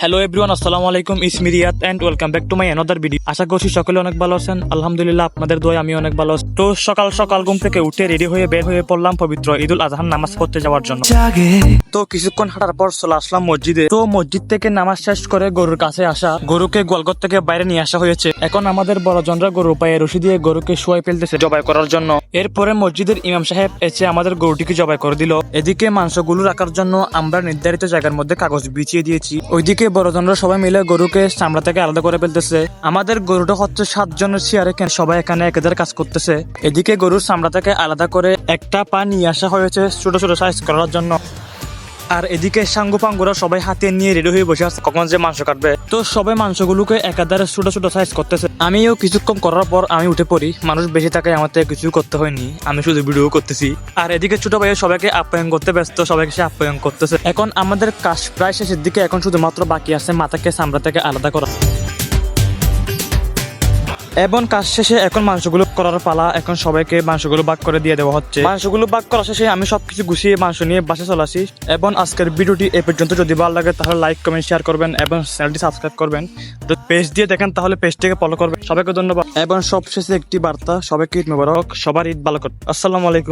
Hello everyone আসসালামু আলাইকুম ইসমি Riyad and welcome back to my another video আশা করছি সকলে অনেক ভালো আছেন। আলহামদুলিল্লাহ আপনাদের দোয়া আমি অনেক ভালো তো সকাল সকাল ঘুম থেকে উঠে রেডি হয়ে বের হয়ে পড়লাম পবিত্র ঈদুল আজহার নামাজ পড়তে যাওয়ার জন্য। তো কিছুক্ষণ হাঁটার পর চলে আসলাম মসজিদে। তো মসজিদ থেকে নামাজ শেষ করে গরুর কাছে আসা গরুকে গোয়ালঘর থেকে বাইরে নিয়ে আসা হয়েছে। এখন আমাদের বড়জনরা গরু পায়ে রশি দিয়ে গরুকে শুয়াই ফেলতেছে জবাই করার জন্য। এরপরে মসজিদের ইমাম সাহেব এসে আমাদের গরুটিকে জবাই করে দিল। এদিকে মাংসগুলো রাখার জন্য আমরা নির্ধারিত জায়গার মধ্যে কাগজ বিছিয়ে দিয়েছি। ওইদিকে বড়জনরা সবাই মিলে গরুকে চামড়া থেকে আলাদা করে ফেলতেছে। আমাদের গরুটা হচ্ছে সাতজনের চেয়ারে সবাই এখানে একেদের কাজ করতেছে। এদিকে গরুর চামড়া থেকে আলাদা করে একটা পা নিয়ে আসা হয়েছে ছোট ছোট সাইজ করার জন্য। আর এদিকে সাঙ্গু পাঙ্গুরা সবাই হাতে নিয়ে রেডি হয়ে বসে আছে। কখন যে মাংস কাটবে? তো সবাই মাংসগুলোকে একাধারে ছোট ছোট সাইজ করতেছে। আমিও কিছুক্ষণ করার পর আমি উঠে পড়ি। মানুষ বেশি থাকায় আমার থেকে কিছু করতে হয়নি। আমি শুধু ভিডিও করতেছি। আর এদিকে ছোট ভাই সবাইকে আপ্যায়ন করতে ব্যস্ত সবাইকে সে আপ্যায়ন করতেছে। এখন আমাদের কাজ প্রায় শেষের দিকে। এখন শুধুমাত্র বাকি আছে মাথাকে সামরা থেকে আলাদা করা। এবং কাজ শেষে এখন মাংসগুলো করার পালা। এখন সবাইকে মাংসগুলো ভাগ করে দিয়ে দেওয়া হচ্ছে। মাংসগুলো ভাগ করা শেষে আমি সবকিছু গুছিয়ে মাংস নিয়ে বাসে চলে আসি। এবং আজকের ভিডিওটি এ পর্যন্ত। যদি ভালো লাগে তাহলে লাইক কমেন্ট শেয়ার করবেন এবং চ্যানেলটি সাবস্ক্রাইব করবেন। যদি পেজ দিয়ে দেখেন তাহলে পেজটিকে ফলো করবেন। সবাইকে ধন্যবাদ। এবং সবশেষে একটি বার্তা, সবাইকে ঈদ মোবারক। সবার ঈদ ভালো করুন। আসসালামু আলাইকুম।